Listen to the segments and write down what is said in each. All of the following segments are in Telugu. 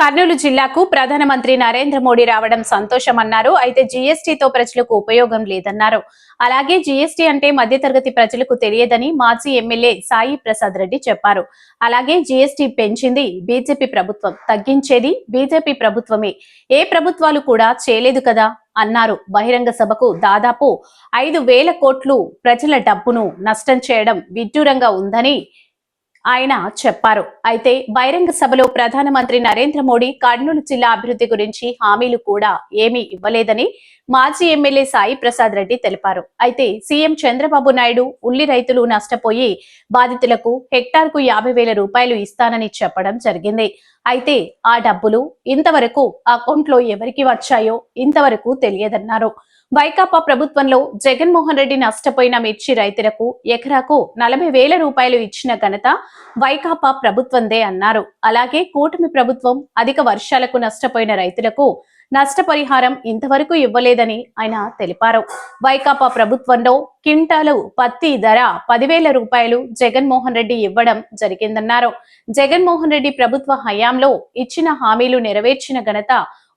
కర్నూలు జిల్లాకు ప్రధానమంత్రి నరేంద్ర మోడీ రావడం సంతోషమన్నారు. అయితే జీఎస్టీతో ప్రజలకు ఉపయోగం లేదన్నారు. అలాగే జీఎస్టీ అంటే మధ్యతరగతి ప్రజలకు తెలియదని మాజీ ఎమ్మెల్యే సాయి ప్రసాద్ రెడ్డి చెప్పారు. అలాగే జీఎస్టీ పెంచింది బీజేపీ ప్రభుత్వం తగ్గించేది బీజేపీ ప్రభుత్వమే. ఏ ప్రభుత్వాలు కూడా చేయలేదు కదా అన్నారు. బహిరంగ సభకు దాదాపు ఐదు వేల కోట్లు ప్రజల డబ్బును నష్టం చేయడం విడ్డూరంగా ఉందని ఆయన చెప్పారు. అయితే బహిరంగ సభలో ప్రధానమంత్రి నరేంద్ర మోడీ కర్నూలు జిల్లా అభివృద్ధి గురించి హామీలు కూడా ఏమీ ఇవ్వలేదని మాజీ ఎమ్మెల్యే సాయి ప్రసాద్ రెడ్డి తెలిపారు. అయితే సీఎం చంద్రబాబు నాయుడు ఉల్లి రైతులు నష్టపోయి బాధితులకు హెక్టార్కు యాభై వేల రూపాయలు ఇస్తానని చెప్పడం జరిగింది. అయితే ఆ డబ్బులు ఇంతవరకు అకౌంట్లో ఎవరికి వచ్చాయో ఇంతవరకు తెలియదన్నారు. వైకాపా ప్రభుత్వంలో జగన్మోహన్ రెడ్డి నష్టపోయిన మిర్చి రైతులకు ఎకరాకు నలభై వేల రూపాయలు ఇచ్చిన ఘనత వైకాపా ప్రభుత్వందే అన్నారు. అలాగే కూటమి ప్రభుత్వం అధిక వర్షాలకు నష్టపోయిన రైతులకు నష్టపరిహారం ఇంతవరకు ఇవ్వలేదని ఆయన తెలిపారు. వైకాపా ప్రభుత్వంలో కింటాలు పత్తి ధర పదివేల రూపాయలు జగన్మోహన్ రెడ్డి ఇవ్వడం జరిగిందన్నారు. జగన్మోహన్ రెడ్డి ప్రభుత్వ హయాంలో ఇచ్చిన హామీలు నెరవేర్చిన ఘనత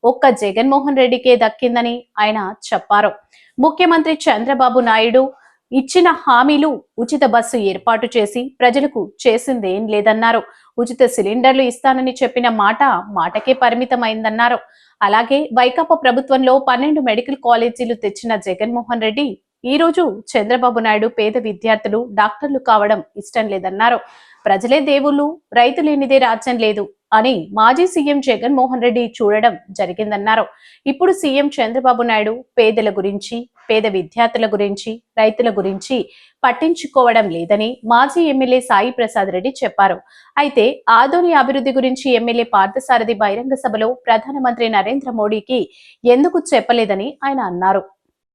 ఒక్క జగన్మోహన్ రెడ్డికే దక్కిందని ఆయన చెప్పారు. ముఖ్యమంత్రి చంద్రబాబు నాయుడు ఇచ్చిన హామీలు ఉచిత బస్సు ఏర్పాటు చేసి ప్రజలకు చేసిందేం లేదన్నారు. ఉచిత సిలిండర్లు ఇస్తానని చెప్పిన మాట మాటకే పరిమితమైందన్నారు. అలాగే వైకాపా ప్రభుత్వంలో పన్నెండు మెడికల్ కాలేజీలు తెచ్చిన జగన్మోహన్ రెడ్డి ఈ రోజు చంద్రబాబు నాయుడు పేద విద్యార్థులు డాక్టర్లు కావడం ఇష్టం లేదన్నారు. ప్రజలే దేవుళ్ళు రైతు లేనిదే రాజ్యం లేదు అని మాజీ సీఎం జగన్మోహన్ రెడ్డి చూడడం జరిగిందన్నారు. ఇప్పుడు సీఎం చంద్రబాబు నాయుడు పేదల గురించి పేద విద్యార్థుల గురించి రైతుల గురించి పట్టించుకోవడం లేదని మాజీ ఎమ్మెల్యే సాయి ప్రసాద్ రెడ్డి చెప్పారు. అయితే ఆదోని అభివృద్ధి గురించి ఎమ్మెల్యే పార్థసారథి బహిరంగ సభలో ప్రధానమంత్రి నరేంద్ర మోడీకి ఎందుకు చెప్పలేదని ఆయన అన్నారు.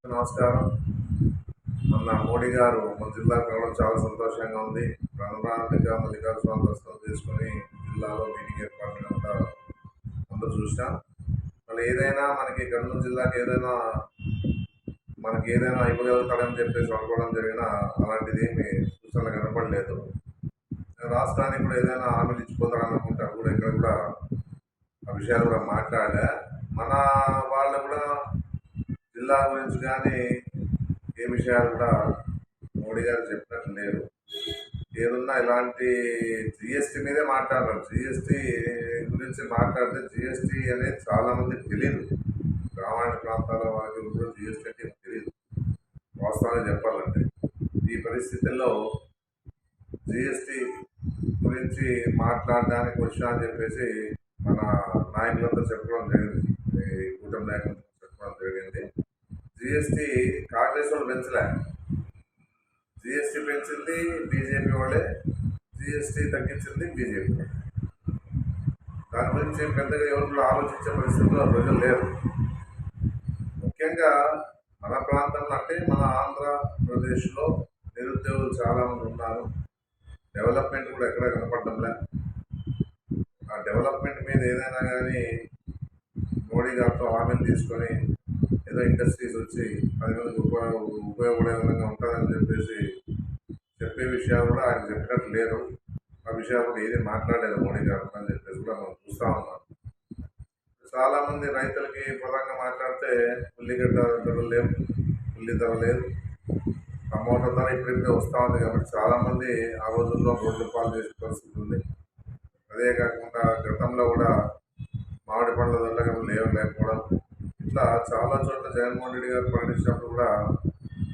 నమస్కారం. మొన్న మోడీ గారు మన జిల్లాకు రావడం చాలా సంతోషంగా ఉంది. ప్రణాళిక మల్లికార్జున దర్శనం చేసుకొని జిల్లాలో మీటింగ్ ఏర్పాటు అంతా అందరూ చూసాం మళ్ళీ ఏదైనా మనకి కర్నూలు జిల్లాకి ఏదైనా మనకి ఏదైనా ఇవ్వగలుగుతాడని చెప్పేసి అనుకోవడం జరిగిన అలాంటిది ఏమి సూచనలు కనపడలేదు. రాష్ట్రానికి కూడా ఏదైనా హామీలు ఇచ్చిపోతారనుకుంటే అవి కూడా ఇక్కడ కూడా ఆ విషయాలు కూడా మాట్లాడా మన వాళ్ళు కూడా జిల్లా గురించి కానీ ఏ మోడీ గారు చెప్పినట్టు లేరు. ఏదున్నా ఇలాంటి జిఎస్టీ మీదే మాట్లాడారు. జిఎస్టీ గురించి మాట్లాడితే జిఎస్టీ అనేది చాలామందికి తెలియదు గ్రామీణ ప్రాంతాల వారికి కూడా జిఎస్టీ అంటే తెలియదు వాస్తవాన్ని చెప్పాలంటే ఈ పరిస్థితుల్లో జిఎస్టీ గురించి మాట్లాడడానికి వచ్చా అని చెప్పేసి మన నాయకులంతా చెప్పడం జరిగింది. ఈ కూటమి నాయకులంతా చెప్పడం జరిగింది. జిఎస్టీ కాంగ్రెస్ వాళ్ళు పెంచలే జిఎస్టీ పెంచింది బీజేపీ వాళ్ళే. జిఎస్టీ తగ్గించింది బీజేపీ వాళ్ళే. దాని గురించి పెద్దగా ఎవరు ఆలోచించే పరిస్థితుల్లో ప్రజలు లేరు. ముఖ్యంగా మన ప్రాంతంలో అంటే మన ఆంధ్రప్రదేశ్లో నిరుద్యోగులు చాలామంది ఉన్నారు. డెవలప్మెంట్ కూడా ఎక్కడ కనపడడంలే ఆ డెవలప్మెంట్ మీద ఏదైనా కానీ మోడీ గారితో హామీలు తీసుకొని ఏదో ఇండస్ట్రీస్ వచ్చి పది మందికి ఉపయోగ ఉపయోగపడే విధంగా ఉంటుందని చెప్పేసి చెప్పే విషయాలు కూడా ఆయన చెప్పినట్టు లేరు. ఆ విషయాలు కూడా ఏది మాట్లాడలేదు మోడీ గారు అని చెప్పేసి కూడా మనం చూస్తూ ఉన్నాం. చాలామంది రైతులకి పరంగా మాట్లాడితే ఉల్లిగడ్డ ధర లేవు ఉల్లి ధర లేదు. టమోటా ధర ఇప్పుడిప్పుడే వస్తూ ఉంది కాబట్టి చాలామంది ఆ రోజుల్లో రోడ్లు పాలు చేసే పరిస్థితి ఉంది. అదే కాకుండా గతంలో కూడా మామిడి పండ్ల ధరలు లేవు లేకపోవడం ఇట్లా చాలా చోట్ల జగన్మోహన్ రెడ్డి గారు ప్రకటించినప్పుడు కూడా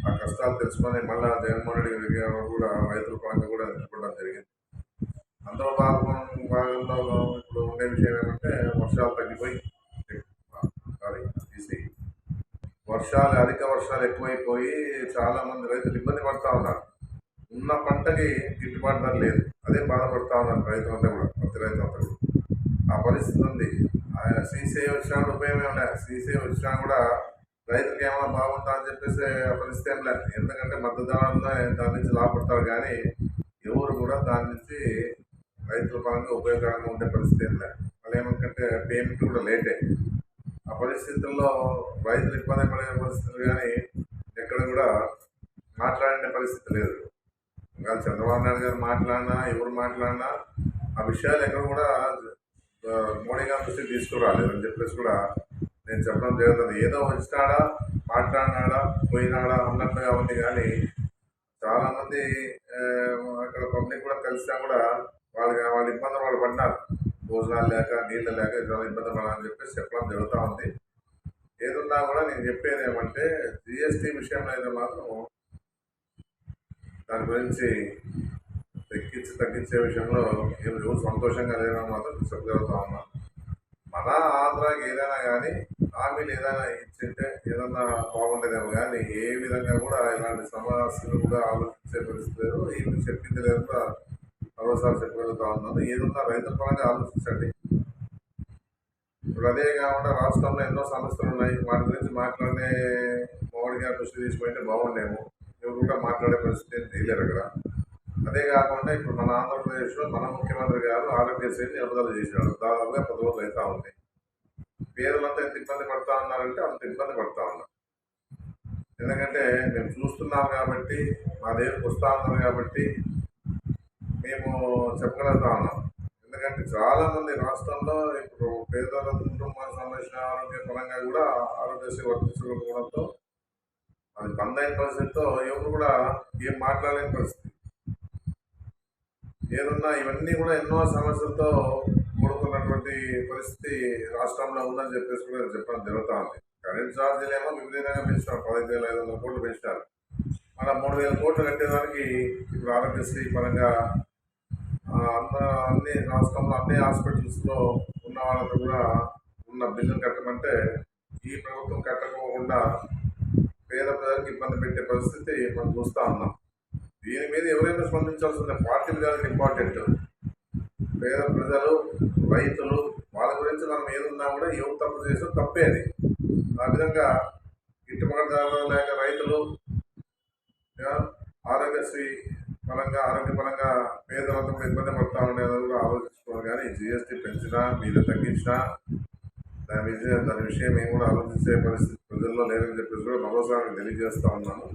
ఆ కష్టాలు తెలుసుకొని మళ్ళీ జగన్మోహన్ రెడ్డి గారు కూడా రైతుల పరంగా కూడా ఎదుర్కోవడం జరిగింది. అందులో భాగం భాగంలో ఇప్పుడు ఉండే విషయం ఏమంటే వర్షాలు తగ్గిపోయి తీసి వర్షాలు అధిక వర్షాలు ఎక్కువైపోయి చాలామంది రైతులు ఇబ్బంది పడుతూ ఉన్నారు. ఉన్న పంటకి గిట్టుబాటు ధర లేదు. అదే బాధపడుతూ ఉన్నారు రైతులంతా కూడా ప్రతి రైతులంతా కూడా. ఆ పరిస్థితి ఉంది. ఆయన సీసీఐ వచ్చినా ఉపయోగం ఏం లేదు సీసీఐ వచ్చినా కూడా రైతులకు ఏమైనా బాగుంటా అని చెప్పేసి ఆ పరిస్థితి ఏం లేదు. ఎందుకంటే మద్దతు ధరల్లో దాని నుంచి లాభపడతారు కానీ ఎవరు కూడా దాని నుంచి రైతుల పరంగా ఉపయోగకరంగా ఉండే పరిస్థితి ఏం లేదు. వాళ్ళు ఏమంటే పేమెంట్ కూడా లేటే. ఆ పరిస్థితుల్లో రైతులు ఇబ్బంది పడే పరిస్థితులు కానీ ఎక్కడ కూడా మాట్లాడే పరిస్థితి లేదు. ఇంకా చంద్రబాబు నాయుడు గారు మాట్లాడినా ఎవరు మాట్లాడినా ఆ విషయాలు ఎక్కడ కూడా మోడీ గారి దృష్టికి తీసుకురాలేదని చెప్పేసి కూడా నేను చెప్పడం జరుగుతుంది. ఏదో వచ్చినాడా మాట్లాడినాడా పోయినాడా అన్నట్టుగా ఉంది కానీ చాలామంది అక్కడ పబ్లిక్ కూడా తెలిసినా కూడా వాళ్ళకి వాళ్ళ ఇబ్బందులు వాళ్ళు పడినారు భోజనాలు లేక నీళ్ళు లేక చాలా ఇబ్బంది పడాలని చెప్పేసి చెప్పడం జరుగుతూ ఉంది. ఏదున్నా కూడా నేను చెప్పేది ఏమంటే జిఎస్టీ విషయంలో అయితే మాత్రం దాని గురించి తగ్గించి తగ్గించే విషయంలో ఏం రోజు సంతోషంగా లేదని మాత్రం చెప్పగలుగుతా ఉన్నా. మన ఆంధ్రాకి ఏదైనా కానీ హామీలు ఏదైనా ఇచ్చింటే ఏదన్నా బాగుండేదేమో కానీ ఏ విధంగా కూడా ఇలాంటి సమస్యలు కూడా ఆలోచించే పరిస్థితి లేదు. ఏమి చెప్పింది లేదు కూడా మరోసారి చెప్పగలుగుతా ఉన్నాను. ఏదన్నా రైతుల పరంగా ఆలోచించండి. ఇప్పుడు అదే కాకుండా రాష్ట్రంలో ఎన్నో సమస్యలు ఉన్నాయి. వాటి గురించి మాట్లాడే మోడీ గారు దృష్టి తీసుకుంటే బాగుండేమో. ఎవరు కూడా మాట్లాడే పరిస్థితి ఏం తెలియదు అక్కడ. అదే కాకుండా ఇప్పుడు మన ఆంధ్రప్రదేశ్లో మన ముఖ్యమంత్రి గారు ఆరోగ్యశ్రీని నిలుపుదల చేశాడు దాదాపుగా పది రోజులు అవుతా ఉంది. పేదలంతా ఎంత ఇబ్బంది పడతా ఉన్నారంటే అంత ఇబ్బంది పడతా ఉన్నారు. ఎందుకంటే మేము చూస్తున్నాం కాబట్టి మా దగ్గరకు వస్తూ ఉన్నారు కాబట్టి మేము చెప్పగలుగుతా ఉన్నాం. ఎందుకంటే చాలా మంది రాష్ట్రంలో ఇప్పుడు పేదల కుటుంబానికి సంబంధించిన ఆరోగ్య పరంగా కూడా ఆరోగ్యశ్రీ వర్తించకపోవడంతో అది బంద్ అయిన పరిస్థితితో ఎవరు కూడా ఏం మాట్లాడలేని పరిస్థితి. ఏదన్నా ఇవన్నీ కూడా ఎన్నో సమస్యలతో కూడుకున్నటువంటి పరిస్థితి రాష్ట్రంలో ఉందని చెప్పేసి కూడా చెప్పడం జరుగుతూ ఉంది. కరెంట్ ఛార్జీలు ఏమో విపరీతంగా పెంచినారు. పదహైదు వేల ఐదు వందల కోట్లు పెంచినారు. మన మూడు వేల కోట్లు కట్టేదానికి ఇప్పుడు ఆరోగ్యశ్రీ పరంగా అన్న అన్ని రాష్ట్రంలో అన్ని హాస్పిటల్స్లో ఉన్న వాళ్ళతో కూడా ఉన్న బిల్లులు కట్టమంటే ఈ ప్రభుత్వం కట్టకోకుండా పేద ప్రజలకు ఇబ్బంది పెట్టే పరిస్థితి మనం చూస్తూ ఉన్నాం. దీని మీద ఎవరైనా స్పందించాల్సిందే. పార్టీలు కాదు ఇంపార్టెంట్ పేద ప్రజలు రైతులు వాళ్ళ గురించి మనం ఏదున్నా కూడా ఎవరు తప్పు చేసిన తప్పే అది. ఆ విధంగా గిట్టుబాటు లేక రైతులు ఆరోగ్యశ్రీ పరంగా ఆరోగ్యపరంగా పేదలంతా కూడా ఇబ్బంది పడతా ఉండేది కూడా ఆలోచించుకోవాలి. కానీ జిఎస్టీ పెంచినా మీద తగ్గించినా దాని విషయం దాని విషయం ఏం కూడా ఆలోచించే పరిస్థితి ప్రజల్లో లేదని చెప్పేసి కూడా మరోసారి తెలియజేస్తా ఉన్నాను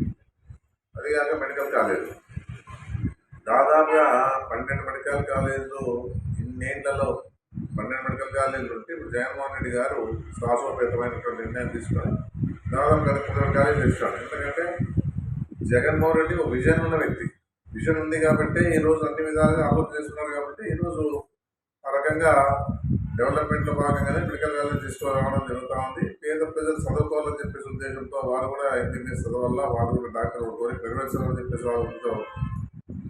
అది కాక మెడికల్ కాలేజ్ దాదాపుగా పన్నెండు మెడికల్ కాలేజీలు ఇన్నేళ్ళలో పన్నెండు మెడికల్ కాలేజీలు ఉంటే ఇప్పుడు జగన్మోహన్ రెడ్డి గారు శ్వాసోపేతమైనటువంటి నిర్ణయం తీసుకున్నారు. దాదాపు మెడికల్ పన్నెండు కాలేజీలు ఇస్తాడు ఎందుకంటే జగన్మోహన్ రెడ్డి ఒక విజన్ ఉన్న వ్యక్తి. విజన్ ఉంది కాబట్టి ఈ రోజు అన్ని విధాలుగా ఆలోచన చేస్తున్నారు కాబట్టి ఈరోజు ఆ రకంగా డెవలప్మెంట్లో భాగంగానే మెడికల్ కాలేజ్ తీసుకురావడం జరుగుతూ ఉంది. పేద ప్రజలు చదువుకోవాలని చెప్పేసి ఉద్దేశంతో వాళ్ళు కూడా ఎంబీబీఎస్ చదవాల వాళ్ళు కూడా డాక్టర్ కోరి నెరవేర్చాలని చెప్పేసి వాళ్ళతో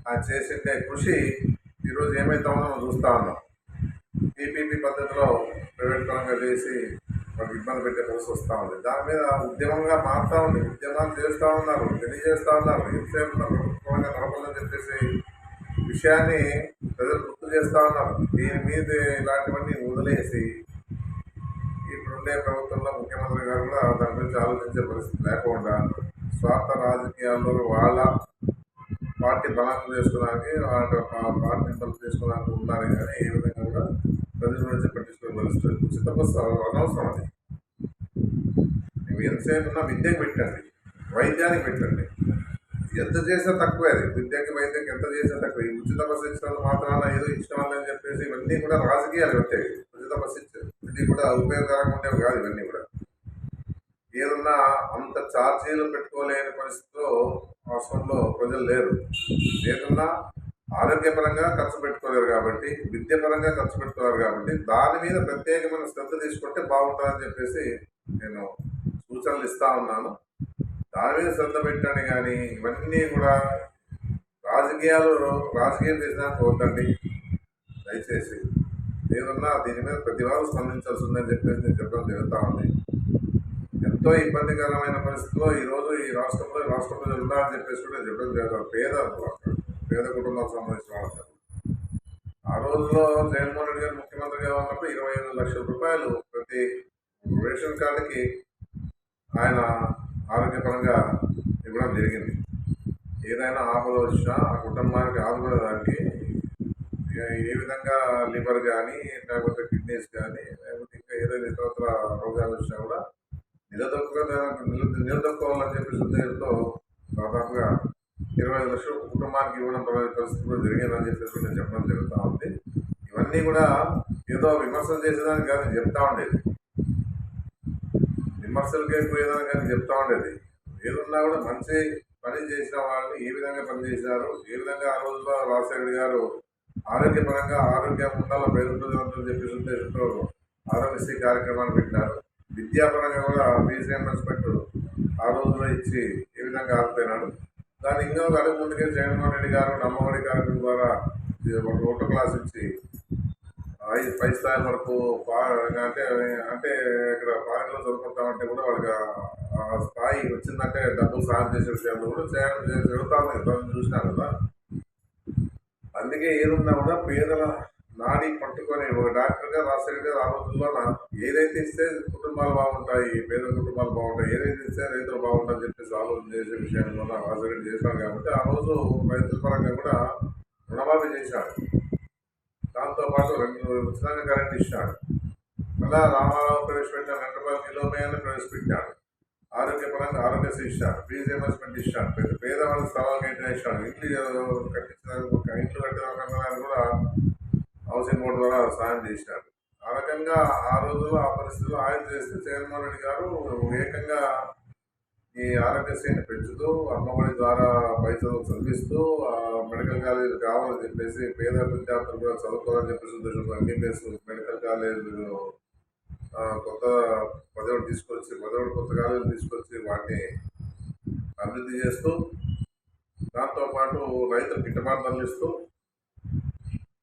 ఆ చేసిండే కృషి ఈరోజు ఏమైతే ఉందో మనం చూస్తూ ఉన్నాం. పీపీపీ పద్ధతిలో ప్రైవేట్ పరంగా చేసి వాళ్ళకి ఇబ్బంది పెట్టే పరిస్థితి వస్తూ ఉంది. దాని మీద ఉద్యమంగా మారుతూ ఉంది. ఉద్యమాలు చేస్తూ ఉన్నారు తెలియజేస్తూ ఉన్నారు. ఎంతసేపు ప్రభుత్వంగా నడపాలని చెప్పేసి విషయాన్ని ప్రజలు గుర్తు చేస్తూ ఉన్నారు. దీని మీద ఇలాంటివన్నీ వదిలేసి ఇప్పుడుండే ప్రభుత్వంలో ముఖ్యమంత్రి గారు కూడా దాని గురించి ఆలోచించే పరిస్థితి లేకుండా స్వార్థ రాజకీయాల్లో వాళ్ళ పార్టీ బలం చేసుకోవడానికి వాళ్ళ పార్టీని పార్టీ బలం చేసుకోవడానికి ఉన్నారు కానీ ఏ విధంగా కూడా ప్రజల గురించి పట్టించుకునే పరిస్థితి ఉచిత బస్సు అనవసరం అది. ఎంతసేపు విద్యకు పెట్టండి వైద్యానికి పెట్టండి. ఎంత చేసినా తక్కువే అది. విద్యకి వైద్యకి ఎంత చేసినా తక్కువ. ఈ ఉచిత బస్సు ఇచ్చిన మాత్రాన ఏదో ఇచ్చిన వాళ్ళని చెప్పేసి ఇవన్నీ కూడా రాజకీయాలు వచ్చాయి ఉచిత బస్సు ఇది కూడా ఉపయోగకరంగా ఉండేవి కాదు ఇవన్నీ కూడా. ఏదన్నా అంత ఛార్జీలు పెట్టుకోలేని పరిస్థితిలో రాష్ట్రంలో ప్రజలు లేరు. ఏదన్నా ఆరోగ్యపరంగా ఖర్చు పెట్టుకోలేరు కాబట్టి విద్యపరంగా ఖర్చు పెట్టుకోలేరు కాబట్టి దాని మీద ప్రత్యేకమైన శ్రద్ధ తీసుకుంటే బాగుంటుందని చెప్పేసి నేను సూచనలు ఇస్తా ఉన్నాను. దాని మీద శ్రద్ధ పెట్టండి కానీ ఇవన్నీ కూడా రాజకీయాలు రాజకీయం చేసినాక వద్దండి దయచేసి ఏదన్నా దీని మీద ప్రతి వారు స్పందించాల్సి ఉందని చెప్పేసి నేను చెప్పడం జరుగుతూ ఉంది. ఎంతో ఇబ్బందికరమైన పరిస్థితిలో ఈరోజు ఈ రాష్ట్రంలో ఈ రాష్ట్రంలో ప్రజలు ఉన్నారని చెప్పేసి కూడా చెప్పడం జరుగుతాం పేద పేద కుటుంబాలకు సంబంధించిన వాళ్ళకి. ఆ రోజుల్లో జగన్మోహన్ రెడ్డి గారు ముఖ్యమంత్రిగా ఉన్నప్పుడు ఇరవై ఐదు లక్షల రూపాయలు ప్రతి రేషన్ కార్డుకి ఆయన ఆరోగ్యపరంగా ఇవ్వడం జరిగింది. ఏదైనా ఆపద వచ్చినా ఆ కుటుంబానికి ఆదుకునేదానికి దానికి ఏ విధంగా లివర్ కానీ లేకపోతే కిడ్నీస్ కానీ లేకపోతే ఇంకా ఏదైనా ఇతరత్ర రోగాలు వచ్చినా కూడా నిలదొక్క నిలదొక్కోవాలని చెప్పేసి ఉద్దేశంతో దాదాపుగా ఇరవై ఐదు లక్షలు కుటుంబానికి ఇవ్వడం పరి- పరిస్థితి కూడా జరిగిందని చెప్పేసి నేను చెప్పడం జరుగుతూ ఉంది. ఇవన్నీ కూడా ఏదో విమర్శలు చేసేదానికి కానీ చెప్తా ఉండేది. విమర్శలకి పోయేదానికి కానీ చెప్తా ఉండేది. ఏదున్నా కూడా మంచి పని చేసిన వాళ్ళని ఏ విధంగా పని ఏ విధంగా ఆ రోజుల్లో రాజశేఖర్ గారు ఆరోగ్యపరంగా ఆరోగ్యం ఉండాలో పేరు ప్రజలంతా చెప్పేసి ఉద్దేశంతో ఆరోగ్యశ్రీ కార్యక్రమాలు పెట్టినారు. విద్యాపరంగా కూడా ఫీజు రియంబర్స్మెంట్ ఆ రోజుల్లో ఇచ్చి ఏ విధంగా ఆగిపోయినాడు. దాన్ని ఇంకా ఒక అడుగు ముందుకే జగన్మోహన్ రెడ్డి గారు నమ్మఒడి కార్యక్రమం ద్వారా ఒక ఒకటో క్లాస్ ఇచ్చి ఐదు పై స్థాయి వరకు అంటే అంటే ఇక్కడ పాలనలో చదువుకుంటామంటే కూడా వాళ్ళకి ఆ- స్థాయి వచ్చిందంటే డబ్బులు సాయం చేసే విషయంలో కూడా చేయడం జరుగుతుంది ఇంతకుముందు చూసినారు కదా. అందుకే ఏదున్నా కూడా పేదల నాడి పట్టుకొని ఒక డాక్టర్గా రాసరిగా ఆ రోజుల్లో ఏదైతే ఇస్తే కుటుంబాలు బాగుంటాయి పేద కుటుంబాలు బాగుంటాయి ఏదైతే ఇస్తే రైతులు బాగుంటాయని చెప్పేసి ఆలోచన చేసే విషయంలో రాజశేఖర్ చేశాడు కాబట్టి ఆ రోజు రైతుల పరంగా కూడా రుణమాఫీ చేశాడు దాంతోపాటు రెండు ఉచితంగా కరెంట్ ఇచ్చాడు మళ్ళా రామారావు ప్రవేశపెట్టిన రెండు రూపాయల కిలోమీటర్లు ప్రవేశపెట్టాడు ఆరోగ్యపరంగా ఆరోగ్య ఇస్తాడు ఫీజు రియంబర్స్మెంట్ ఇస్తాడు పెద్ద పేదవాళ్ళ స్థలాలు కేటాయించాడు ఇల్లు కట్టించిన ఇంట్లో కట్టడానికి కూడా హౌసింగ్ బోర్డు ద్వారా సాయం చేసినాడు. ఆ రకంగా ఆ రోజుల్లో ఆ పరిస్థితుల్లో ఆయన చేస్తే జగన్మోహన్ రెడ్డి గారు ఏకంగా ఈ ఆరోగ్యశ్రీని పెంచుతూ అమ్మఒడి ద్వారా పైసలు చదివిస్తూ మెడికల్ కాలేజీలు కావాలని చెప్పేసి పేద విద్యార్థులు కూడా చదువుకోవాలని చెప్పేసి ఉద్దేశంతో ఎంబీబీఎస్ మెడికల్ కాలేజీలు కొత్త తీసుకొచ్చి మొదటి పుస్తకాలను తీసుకొచ్చి వాటిని అభివృద్ధి చేస్తూ దాంతోపాటు రైతులకు గిట్టుబాటు ధరలు ఇస్తూ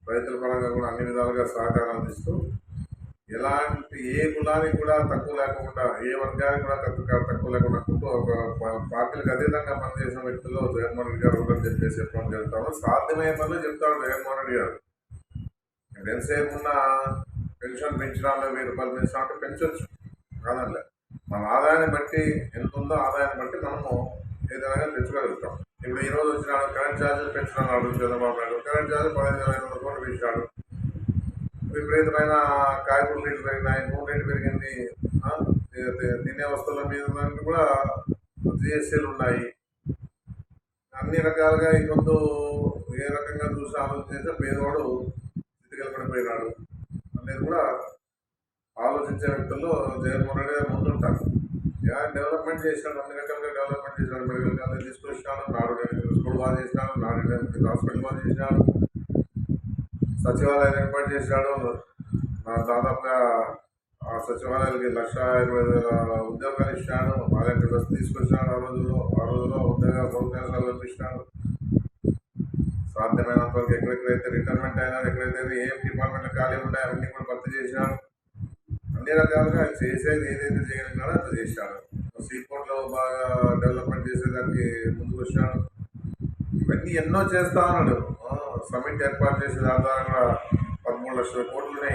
రైతుల పరంగా కూడా అన్ని విధాలుగా సహకారం అందిస్తూ ఎలాంటి ఏ కులానికి కూడా తక్కువ లేకుండా ఏ వర్గానికి కూడా తక్కువ తక్కువ లేకుండా ఒక పార్టీలకు అతీతంగా పనిచేసిన వ్యక్తుల్లో జగన్మోహన్ రెడ్డి గారు ఒకటి చెప్పేసి చెప్పడం జరుగుతాము సాధ్యమయ్యే పనులు చెప్తాడు జగన్మోహన్ రెడ్డి గారు. ఎంతసేపు ఉన్న పెన్షన్ పెంచడాలో వెయ్యి రూపాయలు పెంచడం అంటే పెంచవచ్చు కాదండి మన ఆదాయాన్ని బట్టి ఎంత ఉందో ఆదాయాన్ని బట్టి మనము ఏదైనా పెంచుకోగలుగుతాం ఇప్పుడు ఈ రోజు వచ్చిన కరెంట్ ఛార్జీలు పెంచడం అడుగు చంద్రబాబు నాయుడు కరెంట్ ఛార్జీలు పదిహేను వేల ఐదు వందల కోట్లు పెంచాడు విపరీతమైన కాయగూరల రేట్లు పెరిగినాయి. నూనె రేటు పెరిగింది. తినే వస్తువుల మీద దానికి కూడా జిఎస్టీలు ఉన్నాయి. అన్ని రకాలుగా ఈ పొద్దు ఏ రకంగా చూసి ఆలోచన చేస్తే పేదవాడు స్థితిగలు పడిపోయినాడు. అనేది కూడా ఆలోచించే వ్యక్తుల్లో జగన్మోహన్ రెడ్డి గారు ముందుంటారు యా డెవలప్మెంట్ చేసినాడు అన్ని రకాలుగా డెవలప్మెంట్ చేసినాడు మెడికల్ కాలేజ్ తీసుకొచ్చినాడు నాడు స్కూల్ బాగా చేసినాడు నాడు హాస్పిటల్ బాగా చేసినాడు సచివాలయం ఏర్పాటు చేసినాడు. దాదాపుగా ఆ సచివాలయాలకి లక్ష ఇరవై వేల ఉద్యోగాలు ఇచ్చినాడు. వాలంటీర్ బస్సు తీసుకొచ్చినాడు ఆ రోజుల్లో. ఆ రోజుల్లో ఉద్యోగ అవకాశాలు కల్పించినాడు. సాధ్యమైనంత వరకు ఎక్కడెక్కడైతే రిటైర్మెంట్ అయినా ఎక్కడైతే ఏం డిపార్ట్మెంట్ ఖాళీ ఉన్నాయో అవన్నీ కూడా భర్తీ చేసినాడు. అన్ని రకాలుగా ఆయన చేసేది ఏదైతే చేయగలిగినాడో అంత చేశాడు సీపోర్ట్లో బాగా డెవలప్మెంట్ చేసేదానికి ముందుకు వచ్చాడు. ఇవన్నీ ఎన్నో చేస్తా ఉన్నాడు. సమిట్ ఏర్పాటు చేసే దాని ద్వారా కూడా పదమూడు లక్షల కోట్లని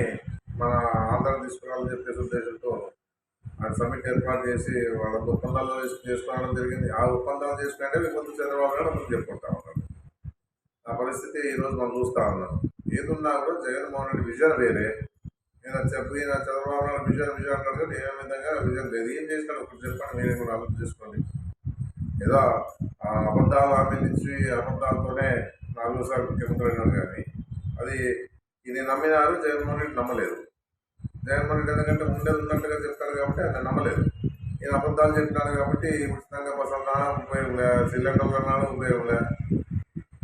మన ఆంధ్ర తీసుకురావాలని చెప్పేసి ఉద్దేశంతో ఆయన సమిట్ ఏర్పాటు చేసి వాళ్ళ ఒప్పందాలు చేసుకోవడం జరిగింది. ఆ ఒప్పందాలు చేసుకుంటే ముందు చంద్రబాబు నాయుడు ముందు చెప్పుకుంటా ఉన్నాడు. ఆ పరిస్థితి ఈరోజు మనం చూస్తా ఉన్నాం. ఏదున్నా కూడా జగన్మోహన్ రెడ్డి విజన్ వేరే. నేను చెప్పి ఈయన చంద్రబాబు నాయుడు విజన్ విజయం అంటారు ఏ విధంగా విజయం లేదు. ఏం చేస్తాడు ఒకటి చెప్పండి మీరే కూడా ఆలోచన చేసుకోండి. ఏదో ఆ అబద్ధాలు హామీలు ఇచ్చి అబద్ధాలతోనే నాలుగోసారి ముఖ్యమంత్రి అయినాడు కానీ అది ఇది నమ్మినారు జగన్మోహన్ రెడ్డి నమ్మలేదు. జగన్మోహన్ రెడ్డి ఎందుకంటే ఉండేది ఉన్నట్టుగా చెప్తాడు కాబట్టి ఆయన నమ్మలేదు. ఈయన అబద్ధాలు చెప్పినాడు కాబట్టి ఉచితంగా బస్ అన్నా ఉపయోగం లే సిలిండర్లు అన్నాడు ఉపయోగం లే.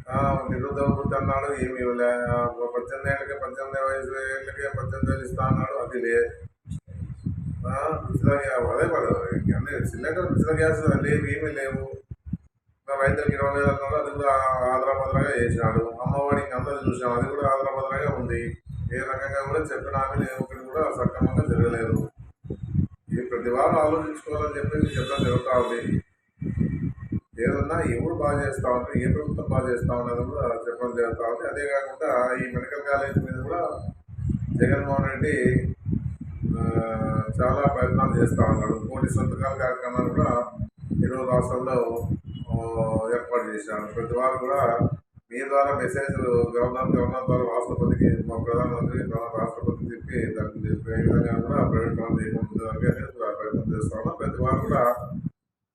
ఆ, నిరుద్యోగ అన్నాడు ఏమి ఇవ్వలే. ఒక పద్దెనిమిది ఏళ్ళకి పద్దెనిమిది వయసు పద్దెనిమిది వేలు ఇస్తా అన్నాడు అది లేదు. ఆ, ఉచిత గ్యాస్ అదే మరి అన్ని సిలిండర్ ఉచిత గ్యాస్ లేవు ఏమీ లేవు. ఇంకా రైతులకు ఇరవై వేలు అన్నాడు అది కూడా ఆదరాబద్రగా చేసినాడు. అమ్మఒడి ఇంక అందరూ చూసాం అది కూడా ఆదరాబద్రగా ఉంది. ఏ రకంగా కూడా చెప్పిన హామీలు ఒకటి కూడా సక్రమంగా జరగలేదు. ఇది ప్రతి వారం ఆలోచించుకోవాలని చెప్పేసి చెప్పడం జరుగుతూ ఉంది. ఏదన్నా ఎవరు బాగా చేస్తా ఉంటే ఏ ప్రభుత్వం బాగా చేస్తా ఉన్నది కూడా చెప్పడం జరుగుతూ ఉంది. అదే కాకుండా ఈ మెడికల్ కాలేజ్ మీద కూడా జగన్మోహన్ రెడ్డి చాలా ప్రయత్నాలు చేస్తూ ఉన్నాడు. కోటి సంతకాల కార్యక్రమాలు కూడా ఈరోజు రాష్ట్రంలో ఏర్పాటు చేశాడు ప్రతి వారు కూడా మీ ద్వారా మెసేజ్లు గవర్నర్ గవర్నర్ ద్వారా రాష్ట్రపతికి మా ప్రధానమంత్రి ప్రధాన రాష్ట్రపతికి చెప్పి దాన్ని ఏ విధంగా కూడా ప్రైవేట్ పనులు చేయకుండా కూడా ప్రయత్నం చేస్తా ఉన్నాం. ప్రతి వారు కూడా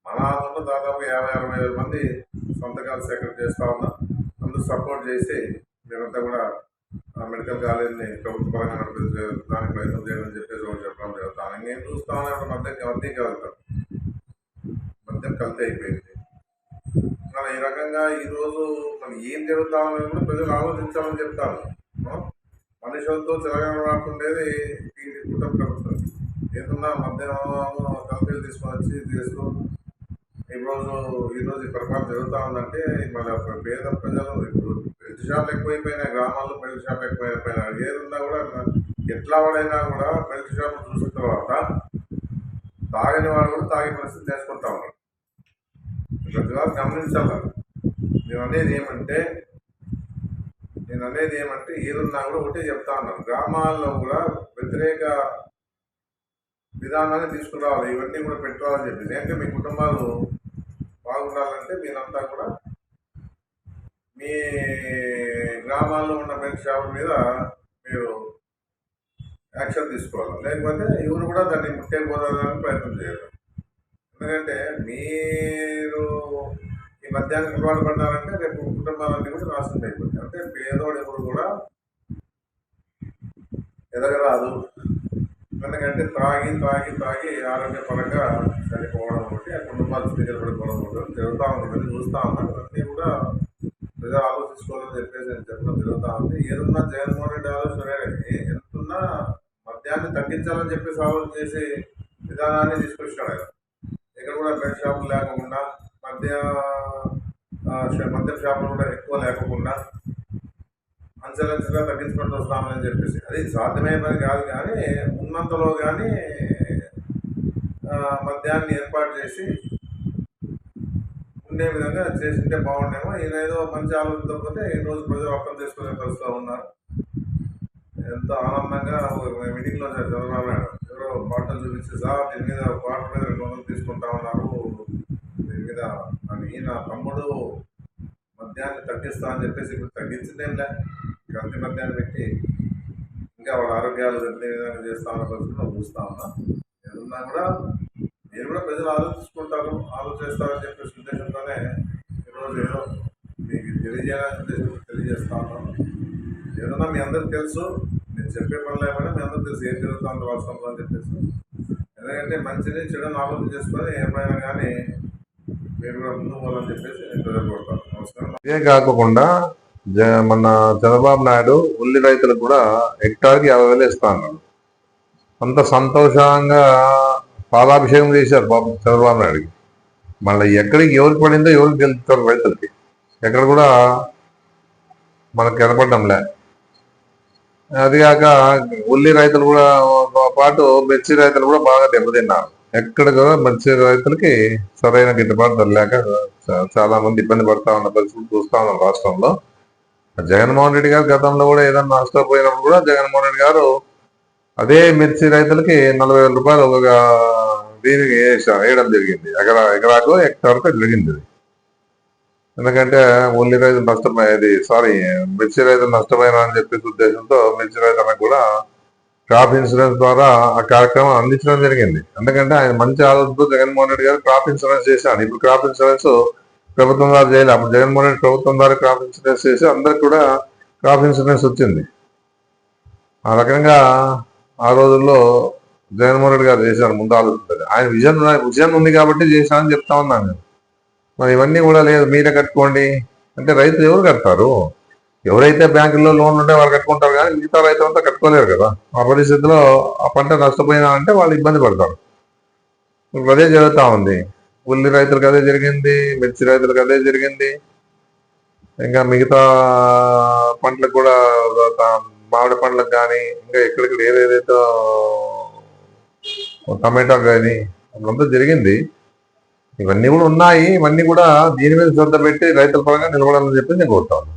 మన ఆంధ్రలో దాదాపు యాభై అరవై వేల మంది సంతకాలు సేకరణ చేస్తా ఉన్నాం. అందరూ సపోర్ట్ చేసి మీరంతా కూడా ఆ, మెడికల్ కాలేజీని ప్రభుత్వ పరంగా నడిపించే దానికి ప్రయత్నం చేయాలని చెప్పేసి ఒకటి చెప్పడం జరుగుతాను నేను చూస్తాను ఉన్నాడు మధ్య మధ్య కలుగుతాం మధ్య కలితే అయిపోయింది. మన ఈ రకంగా ఈరోజు మనం ఏం జరుగుతామని కూడా ప్రజలు ఆలోచించాలని చెప్తాను ఆ? మనుషులతో చెలగాడుతుండేది ఈ కుటుంబ ప్రభుత్వం. ఏదన్నా మధ్యాహ్నం కంపెనీలు తీసుకొని వచ్చి తీసుకో ఈరోజు ఈరోజు ఈ పరిపాలన జరుగుతూ ఉందంటే మన పేద ప్రజలు ఇప్పుడు పెద్ద షాపులు ఎక్కువైపోయినాయి గ్రామాల్లో బెల్ట్ షాప్ ఎక్కువైపోయినాయి. ఏదున్నా కూడా ఎట్లా వాడైనా కూడా పెద్ద షాప్ చూసిన తర్వాత తాగిన వాడు కూడా తాగే పరిస్థితి చేసుకుంటా ఉన్నాడు. ప్రతి గమనించాలి? నేను అనేది ఏమంటే నేను అనేది ఏమంటే ఏదున్నా కూడా ఒకటే చెప్తా ఉన్నాను. గ్రామాల్లో కూడా వ్యతిరేక విధానాన్ని తీసుకురావాలి. ఇవన్నీ కూడా పెట్టుకోవాలని చెప్పి. అంటే మీ కుటుంబాలు బాగుండాలంటే మీరంతా కూడా మీ గ్రామాల్లో ఉన్న బెల్ట్ షాపుల మీద మీరు యాక్షన్ తీసుకోవాలి. లేకపోతే ఎవరు కూడా దాన్ని ముట్టేపోదానికి ప్రయత్నం చేయాలి ఎందుకంటే మీరు ఈ మధ్యాహ్నం అలవాటు పడ్డారంటే రేపు కుటుంబాలన్నీ కూడా నాశనం అయిపోతుంది అంటే పేదోడు ఎవరు కూడా ఎదగరాదు. ఎందుకంటే త్రాగి త్రాగి త్రాగి ఆరోగ్యపరంగా చనిపోవడం ఒకటి ఆ కుటుంబాలు స్థితిగతి పడిపోవడం ఒకటి జరుగుతూ ఉంటుంది చూస్తూ ఉంటాం అన్నీ కూడా ఆలోచించుకోవాలని చెప్పేసి నేను చెప్పడం జరుగుతూ ఉంది. ఏదన్నా జగన్మోహన్ రెడ్డి ఆలోచన ఎంతున్నా మద్యాన్ని తగ్గించాలని చెప్పేసి ఆలోచన చేసి విధానాన్ని తీసుకొచ్చినాడు ఆయన. ఇక్కడ కూడా బెడ్ షాపులు లేకుండా మద్య మద్య మద్యం షాపులు కూడా ఎక్కువ లేకుండా అంచెలంచగా తగ్గించుకుంటూ వస్తామని చెప్పేసి. అది సాధ్యమయ్యే పని కాదు కానీ ఉన్నంతలో కానీ మద్యాన్ని ఏర్పాటు చేసి ఉండే విధంగా చేసింటే బాగుండేమో. ఈయన ఏదో మంచి ఆలోచనతో పోతే ఈ రోజు ప్రజలు అర్థం చేసుకునే పరిస్థితిలో ఉన్నారు. ఎంతో ఆనందంగా మీటింగ్లో చంద్రబాబు నాయుడు ఎవరో బాటలు చూపించి సార్ దీని మీద పాటల మీద రెండు వందలు తీసుకుంటా ఉన్నారు. దీని మీద అని ఈయన తమ్ముడు మద్యాన్ని తగ్గిస్తా అని చెప్పేసి ఇప్పుడు తగ్గించిందేంలే. కల్తీ మద్యాన్ని పెట్టి ఇంకా వాళ్ళ ఆరోగ్యాలు దెబ్బతినే విధంగా చేస్తా ఉన్న పరిస్థితుల్లో చూస్తా ఉన్నా. ఏదన్నా కూడా కూడా ప్రజలు ఆలోచించుకుంటారు ఆలోచిస్తారని చెప్పేసి ఉద్దేశంతోనే ఈరోజు ఏదో మీకు తెలియజేయాలని తెలియజేస్తాను. ఏదన్నా మీ అందరికి తెలుసు నేను చెప్పే పనులు ఏమైనా మీ అందరికి తెలుసు ఏం జరుగుతుందో రాష్ట్రంలో అని చెప్పేసి. ఎందుకంటే మంచిని చెడుని ఆలోచన చేసుకొని ఏమైనా కానీ మీరు కూడా ముందు పోవాలని చెప్పేసి నేను ప్రజలు నమస్కారం. ఇదే కాకుండా జ- మన చంద్రబాబు నాయుడు ఉల్లి రైతులకు కూడా హెక్టార్కి యాభై వేలు ఇస్తా అన్నాడు అంత సంతోషంగా పాలాభిషేకం చేశారు బాబు చంద్రబాబు నాయుడికి మళ్ళీ ఎక్కడికి ఎవరికి పడిందో ఎవరికి గెలుపుతారు రైతులకి. ఎక్కడ కూడా మనకు కనపడడంలే. అదిగాక ఉల్లి రైతులు కూడా తో పాటు మిర్చి రైతులు కూడా బాగా దెబ్బతిన్నారు. ఎక్కడ కూడా మిర్చి రైతులకి సరైన గిట్టుబాటు లేక చాలా మంది ఇబ్బంది పడతా ఉన్న పరిస్థితులు చూస్తా ఉన్నాం రాష్ట్రంలో. జగన్మోహన్ రెడ్డి గారు గతంలో కూడా ఏదన్నా నష్టపోయినప్పుడు కూడా జగన్మోహన్ రెడ్డి గారు అదే మిర్చి రైతులకి నలభై వేల రూపాయలు ఒక దీనికి వేయడం జరిగింది. ఎకరా ఎకరాకు హెక్టార్కు జరిగింది ఎందుకంటే ఉల్లి రైతు నష్టపోయేది సారీ మిర్చి రైతు నష్టమైన అని చెప్పేసి ఉద్దేశంతో మిర్చి రైతులకు కూడా క్రాప్ ఇన్సూరెన్స్ ద్వారా ఆ కార్యక్రమం అందించడం జరిగింది. ఎందుకంటే ఆయన మంచి ఆలోచనతో జగన్మోహన్ రెడ్డి గారు క్రాప్ ఇన్సూరెన్స్ చేశాను ఇప్పుడు క్రాప్ ఇన్సూరెన్స్ ప్రభుత్వం ద్వారా చేయాలి. అప్పుడు జగన్మోహన్ రెడ్డి ప్రభుత్వం ద్వారా క్రాప్ ఇన్సూరెన్స్ చేసి అందరికి కూడా క్రాప్ ఇన్సూరెన్స్ వచ్చింది. ఆ రకంగా ఆ రోజుల్లో జగన్మోహన్ రెడ్డి గారు చేశారు ముందు ఆలోచించారు ఆయన విజన్ విజన్ ఉంది కాబట్టి చేశానని చెప్తా ఉన్నాను నేను. మరి ఇవన్నీ కూడా లేదు మీరే కట్టుకోండి. అంటే రైతులు ఎవరు కడతారు? ఎవరైతే బ్యాంకుల్లో లోన్లు ఉంటే వాళ్ళు కట్టుకుంటారు కానీ మిగతా రైతులంతా కట్టుకోలేరు కదా. ఆ పరిస్థితిలో ఆ పంట నష్టపోయినా అంటే వాళ్ళు ఇబ్బంది పడతారు. ఇప్పుడు అదే జరుగుతూ ఉంది. ఉల్లి రైతులకు అదే జరిగింది మిర్చి రైతులకు అదే జరిగింది. ఇంకా మిగతా పంటలకు కూడా మామిడి పండ్లకు కానీ ఇంకా ఎక్కడికి ఏదేదైతే టమాటో కానీ అంతా జరిగింది. ఇవన్నీ కూడా ఉన్నాయి. ఇవన్నీ కూడా దీని మీద శ్రద్ధ పెట్టి రైతుల పరంగా నిలబడాలని చెప్పి నేను కోరుతాను